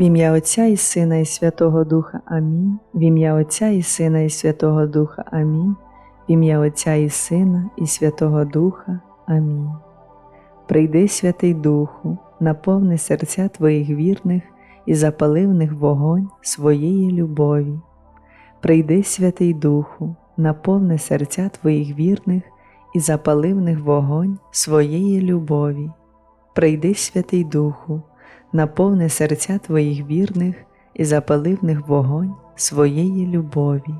В ім'я Отця і Сина, і Святого Духа Амінь. В ім'я Отця і Сина, і Святого Духа Амінь. В ім'я Отця і Сина, і Святого Духа. Амінь. Прийди, Святий Духу, наповни серця Твоїх вірних і запали в них вогонь своєї любові. Прийди, Святий Духу, наповни серця Твоїх вірних і запали в них вогонь своєї любові. Прийди, Святий Духу, наповни серця Твоїх вірних і запали в них вогонь своєї любові.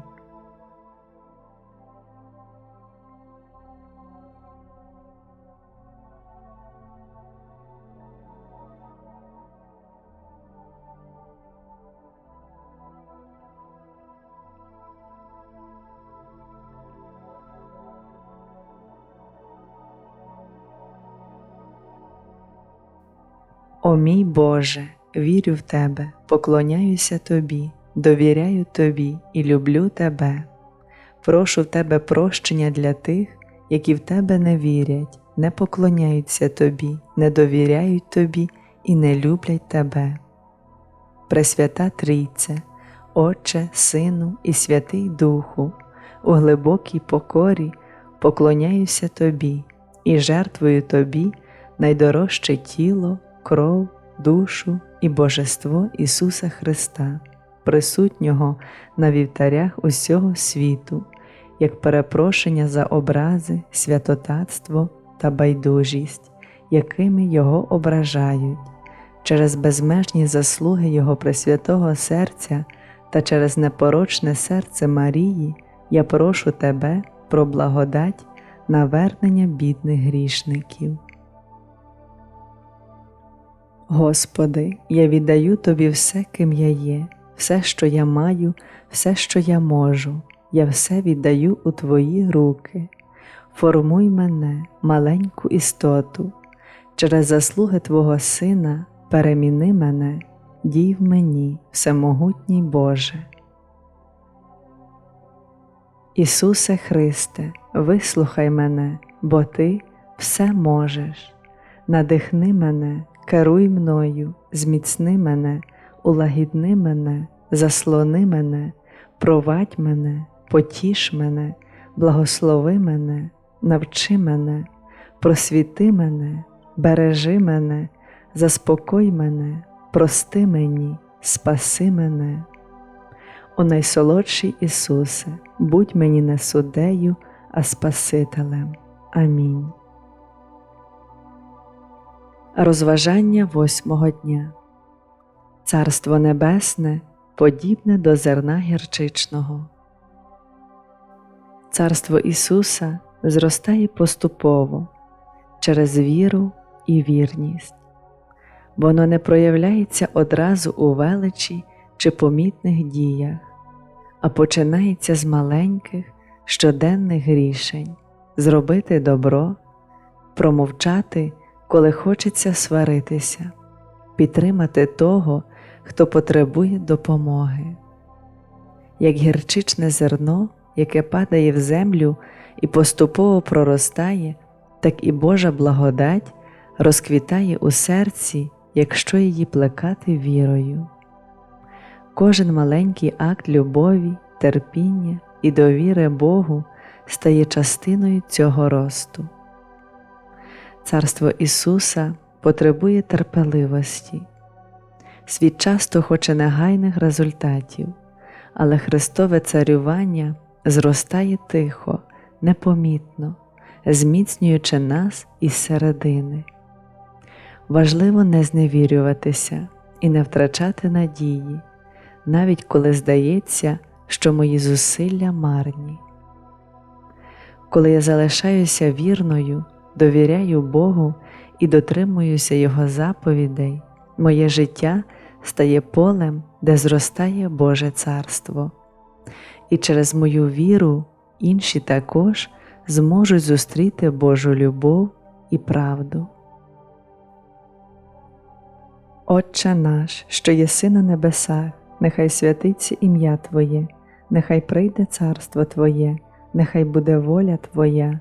О мій Боже, вірю в Тебе, поклоняюся Тобі, довіряю Тобі і люблю Тебе. Прошу в Тебе прощення для тих, які в Тебе не вірять, не поклоняються Тобі, не довіряють Тобі і не люблять Тебе. Пресвята Трійце, Отче, Сину і Святий Духу, у глибокій покорі поклоняюся Тобі і жертвую Тобі найдорожче тіло кров, душу і божество Ісуса Христа, присутнього на вівтарях усього світу, як перепрошення за образи, святотатство та байдужість, якими Його ображають, через безмежні заслуги Його Пресвятого серця та через непорочне серце Марії, я прошу Тебе про благодать навернення бідних грішників. Господи, я віддаю Тобі все, ким я є, все, що я маю, все, що я можу, я все віддаю у Твої руки. Формуй мене, маленьку істоту, через заслуги Твого Сина переміни мене, дій в мені, всемогутній Боже. Ісусе Христе, вислухай мене, бо Ти все можеш, надихни мене керуй мною, зміцни мене, улагідни мене, заслони мене, провадь мене, потіш мене, благослови мене, навчи мене, просвіти мене, бережи мене, заспокой мене, прости мені, спаси мене. О найсолодший Ісусе, будь мені не суддею, а Спасителем. Амінь. Розважання восьмого дня. Царство Небесне подібне до зерна гірчичного. Царство Ісуса зростає поступово через віру і вірність. Воно не проявляється одразу у величі чи помітних діях, а починається з маленьких щоденних рішень зробити добро, промовчати коли хочеться сваритися, підтримати того, хто потребує допомоги, як гірчичне зерно, яке падає в землю і поступово проростає, так і Божа благодать розквітає у серці, якщо її плекати вірою. Кожен маленький акт любові, терпіння і довіри Богу стає частиною цього росту. Царство Ісуса потребує терпеливості. Світ часто хоче негайних результатів, але Христове царювання зростає тихо, непомітно, зміцнюючи нас із середини. Важливо не зневірюватися і не втрачати надії, навіть коли здається, що мої зусилля марні. Коли я залишаюся вірною довіряю Богу і дотримуюся Його заповідей, моє життя стає полем, де зростає Боже Царство, і через мою віру інші також зможуть зустріти Божу любов і правду. Отче наш, що єси на небесах, нехай святиться ім'я Твоє, нехай прийде царство Твоє, нехай буде воля Твоя,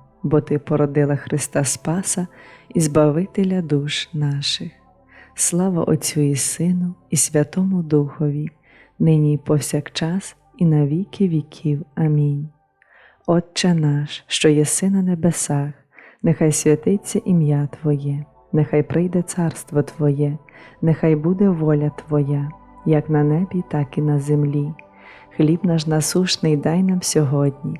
бо Ти породила Христа Спаса і Збавителя душ наших. Слава Отцю і Сину, і Святому Духові, нині і повсякчас, і на віки віків. Амінь. Отче наш, що єси на небесах, нехай святиться ім'я Твоє, нехай прийде царство Твоє, нехай буде воля Твоя, як на небі, так і на землі. Хліб наш насушний дай нам сьогодні,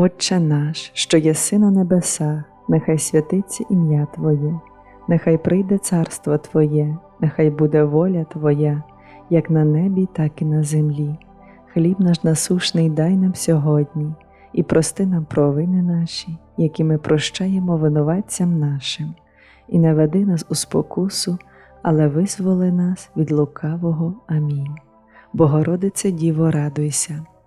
Отче наш, що єси на небесах, нехай святиться ім'я Твоє, нехай прийде царство Твоє, нехай буде воля Твоя, як на небі, так і на землі. Хліб наш насушний дай нам сьогодні, і прости нам провини наші, які ми прощаємо винуватцям нашим, і не веди нас у спокусу, але визволи нас від лукавого. Амінь. Богородице Діво, радуйся,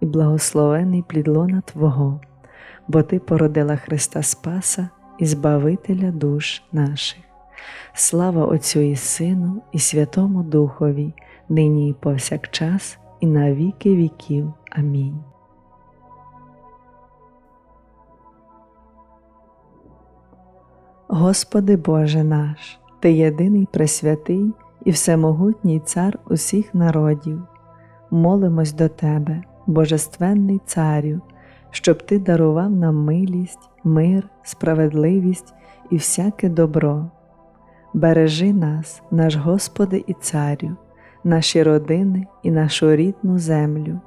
і благословений плід лона Твого, бо Ти породила Христа Спаса і Збавителя душ наших. Слава Отцю і Сину, і Святому Духові, нині і повсякчас, і на віки віків. Амінь. Господи Боже наш, Ти єдиний пресвятий і всемогутній Цар усіх народів, молимось до Тебе, Божественний Царю, щоб Ти дарував нам милість, мир, справедливість і всяке добро. Бережи нас, наш Господи і Царю, наші родини і нашу рідну землю.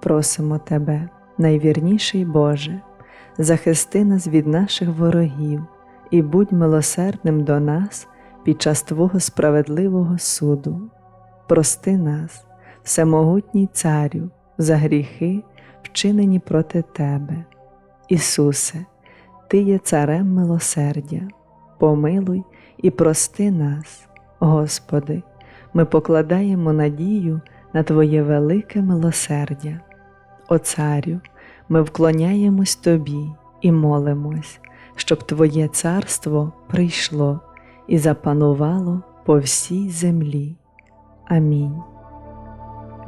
Просимо Тебе, найвірніший Боже, захисти нас від наших ворогів і будь милосердним до нас під час Твого справедливого суду. Прости нас, всемогутній Царю, за гріхи, вчинені проти Тебе. Ісусе, Ти є Царем милосердя, помилуй і прости нас, Господи, ми покладаємо надію на Твоє велике милосердя. О Царю, ми вклоняємось Тобі і молимось, щоб Твоє царство прийшло і запанувало по всій землі. Амінь.